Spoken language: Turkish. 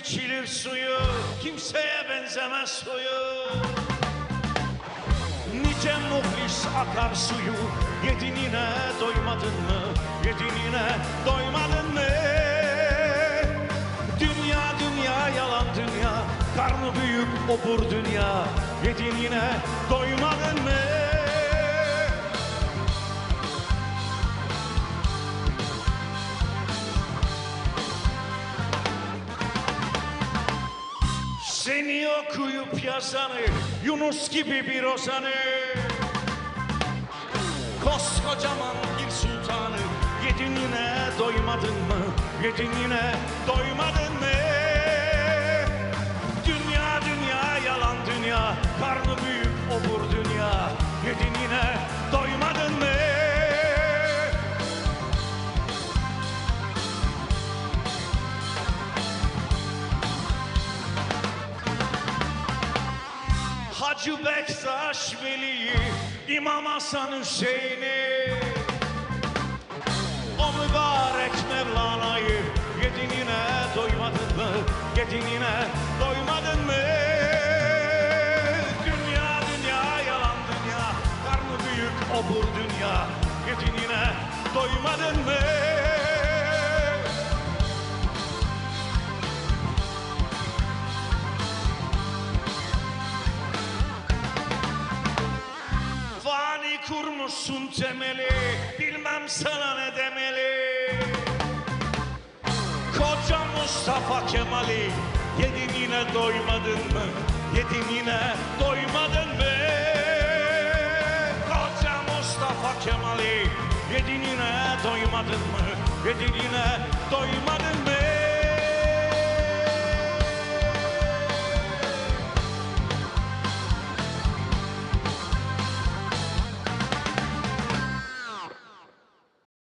içilir suyu Kimseye benzemez suyu Nice muhlis akar suyu Yedin yine doymadın mı? Yedin yine doymadın mı? Dünya dünya yalan dünya Karnı büyük obur dünya Yedin yine doymadın Seni okuyup yazanı Yunus gibi bir ozanı Koskocaman bir sultanı Yedin yine doymadın mı? Yedin yine doymadın mı? Dünya dünya yalan dünya Karnı büyük Hacı Bektaş Veli'yi İmam Hasan Hüseyin'i O mübarek Mevlana'yı Yedin yine doymadın mı? Yedin yine doymadın mı? Dünya dünya yalan dünya Karnı büyük obur dünya Yedin yine doymadın mı? Fani kurmuşsun temeli Bilmem sana ne demeli Koca Mustafa Kemal'i Yedin yine doymadın mı? Yedin yine doymadın mı? Koca Mustafa Kemal'i Yedin yine doymadın mı? Yedin yine doymadın mı?